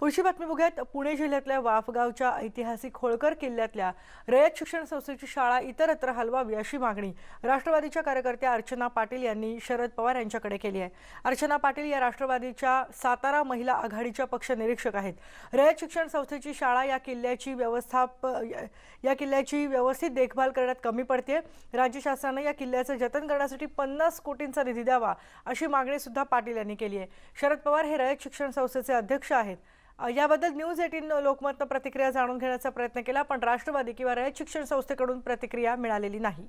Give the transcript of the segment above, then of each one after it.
पुढची बातमी बघूयात. पुणे जिल्ह्यातल्या वाफगावच्या ऐतिहासिक होळकर किल्ल्यातल्या रयत शिक्षण संस्थेची शाळा इतरत्र हलवावी अशी मागणी राष्ट्रवादीच्या कार्यकर्त्या अर्चना पाटील यांनी शरद पवार यांच्याकडे केली आहे. अर्चना पाटील या राष्ट्रवादीच्या सातारा महिला आघाडीच्या पक्ष निरीक्षक आहेत. रयत शिक्षण संस्थेची शाळा या किल्ल्याची व्यवस्थाप या किल्ल्याची व्यवस्थित देखभाल करण्यात कमी पडते राज्य शासनानं या किल्ल्याचं जतन करण्यासाठी पन्नास कोटींचा निधी द्यावा अशी मागणी सुद्धा पाटील यांनी केली आहे. शरद पवार हे रयत शिक्षण संस्थेचे अध्यक्ष आहेत. याबद्दल न्यूज एटीन लोकमतनं प्रतिक्रिया जाणून घेण्याचा प्रयत्न केला पण राष्ट्रवादी किंवा रयत शिक्षण संस्थेकडून प्रतिक्रिया मिळालेली नाही.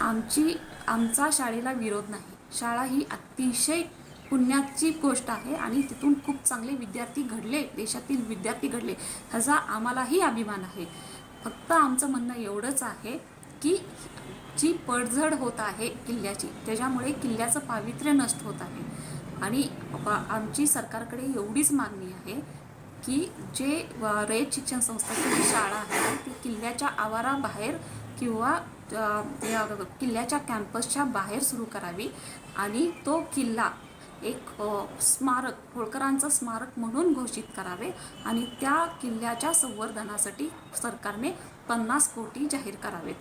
आमची आमचा शाळेला विरोध नाही. शाळा ही अतिशय पुण्याची गोष्ट आहे आणि तिथून खूप चांगले विद्यार्थी घडले देशातील विद्यार्थी घडले ह्याचा आम्हालाही अभिमान आहे. फक्त आमचं म्हणणं एवढंच आहे की जी पडझड होत आहे किल्ल्याची त्याच्यामुळे किल्ल्याचं पावित्र्य नष्ट होत आहे. आणि आमची सरकारकडे एवढीच मागणी आहे की जे रयत शिक्षण संस्थेची जी शाळा आहे ती किल्ल्याच्या आवाराबाहेर किंवा किल्ल्याच्या कॅम्पसच्या बाहेर सुरू करावी आणि तो किल्ला एक स्मारक होळकरांचं स्मारक म्हणून घोषित करावे आणि त्या किल्ल्याच्या संवर्धनासाठी सरकारने पन्नास कोटी जाहीर करावेत.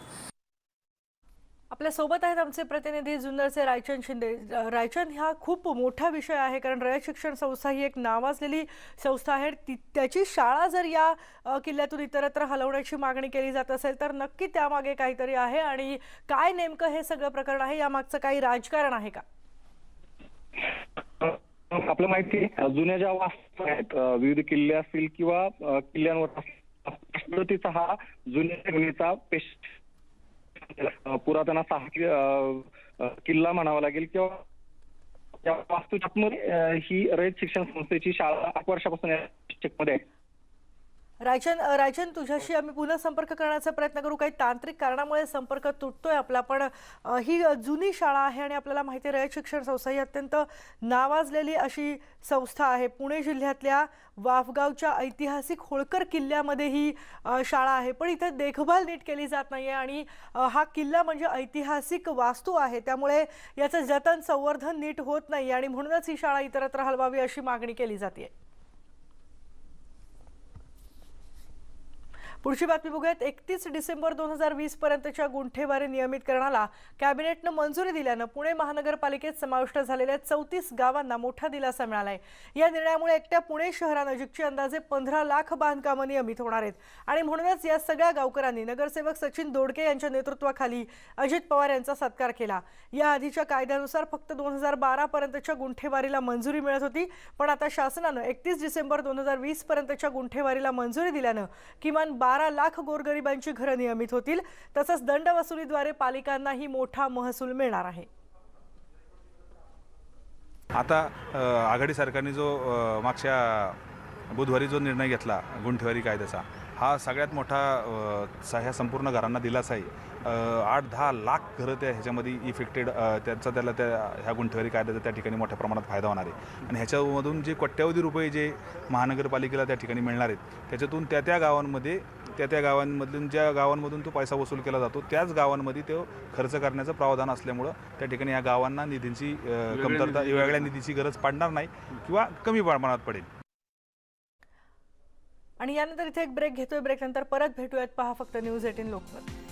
आपल्यासोबत आहेत आमचे प्रतिनिधी जुन्नरचे रायचंद शिंदे. रायचंद हा खूप मोठा विषय आहे कारण रयत शिक्षण संस्था ही एक नावाजलेली संस्था आहे. ती त्याची शाळा जर या किल्ल्यातून इतरत्र हलवण्याची मागणी केली जात असेल तर नक्की त्यामागे काहीतरी आहे आणि काय नेमकं हे सगळं प्रकरण आहे यामागचं काही राजकारण आहे का? आपलं माहिती जुन्या ज्या वास्तू आहेत विविध किल्ले असतील किंवा किल्ल्यांवर हा जुन्या पेश पुरातन असा हा किल्ला म्हणावा लागेल किंवा त्या वास्तूच्या ही रयत शिक्षण संस्थेची शाळा आठ वर्षापासून या मध्ये आहे. रायचंद रायचंद तुझ्याशी आम्ही पुन्हा संपर्क करण्याचा प्रयत्न करू. काही तांत्रिक कारणामुळे संपर्क तुटतोय आपला पण ही जुनी शाळा आहे आणि आपल्याला माहिती आहे रयत शिक्षण संस्था ही अत्यंत नावाजलेली अशी संस्था आहे. पुणे जिल्ह्यातल्या वाफगावच्या ऐतिहासिक होळकर किल्ल्यामध्ये ही शाळा आहे. पण इथे देखभाल नीट केली जात नाही आहे आणि हा किल्ला म्हणजे ऐतिहासिक वास्तू आहे. त्यामुळे याचं जतन संवर्धन नीट होत नाही आणि म्हणूनच ही शाळा इतरत्र हलवावी अशी मागणी केली जाते पुढची बातमी बघूयात. एकतीस डिसेंबर दोन हजार वीस पर्यंतच्या गुंठेवारी नियमितकरणाला कॅबिनेटनं मंजुरी दिल्यानं पुणे महानगरपालिकेत समाविष्ट झालेल्या चौतीस गावांना मोठा दिलासा मिळाला आहे या निर्णयामुळे एकट्या पुणे शहरानजीकची अंदाजे पंधरा लाख बांधकामं नियमित होणार आहेत. आणि म्हणूनच या सगळ्या गावकऱ्यांनी नगरसेवक सचिन दोडके यांच्या नेतृत्वाखाली अजित पवार यांचा सत्कार केला. या आधीच्या कायद्यानुसार फक्त दोन हजार बारा पर्यंतच्या गुंठेवारीला मंजुरी मिळत होती. पण आता शासनानं एकतीस डिसेंबर दोन हजार वीस पर्यंतच्या गुंठेवारीला मंजुरी दिल्यानं किमान बारा लाख गोरगरिबांची घरं नियमित होतील. तसंच दंड वसुलीद्वारे पालिकांनाही मोठा महसूल मिळणार आहे. आता आघाडी सरकारने जो मागच्या बुधवारी जो निर्णय घेतला गुंठेवारी कायद्याचा हा सगळ्यात मोठा ह्या संपूर्ण घरांना दिलासा आहे. आठ दहा लाख घरं त्या ह्याच्यामध्ये इफेक्टेड त्यांचा त्याला त्या ह्या गुंठेवारी कायद्याचा त्या ठिकाणी मोठ्या प्रमाणात फायदा होणार आहे. आणि ह्याच्यामधून जे कोट्यावधी रुपये जे महानगरपालिकेला त्या ठिकाणी मिळणार आहेत त्याच्यातून त्या त्या गावांमध्ये त्या त्या गावांमधून ज्या गावांमधून तो पैसा वसूल केला जातो त्याच गावांमध्ये तो खर्च करण्याचं प्रावधान असल्यामुळं त्या ठिकाणी या गावांना निधींची कमतरता वेगळ्या निधीची गरज पडणार नाही किंवा कमी प्रमाणात पडेल. आणि यानंतर इथे एक ब्रेक घेतोय. ब्रेक नंतर परत भेटूयात. पहा फक्त न्यूज एटीन लोकमत.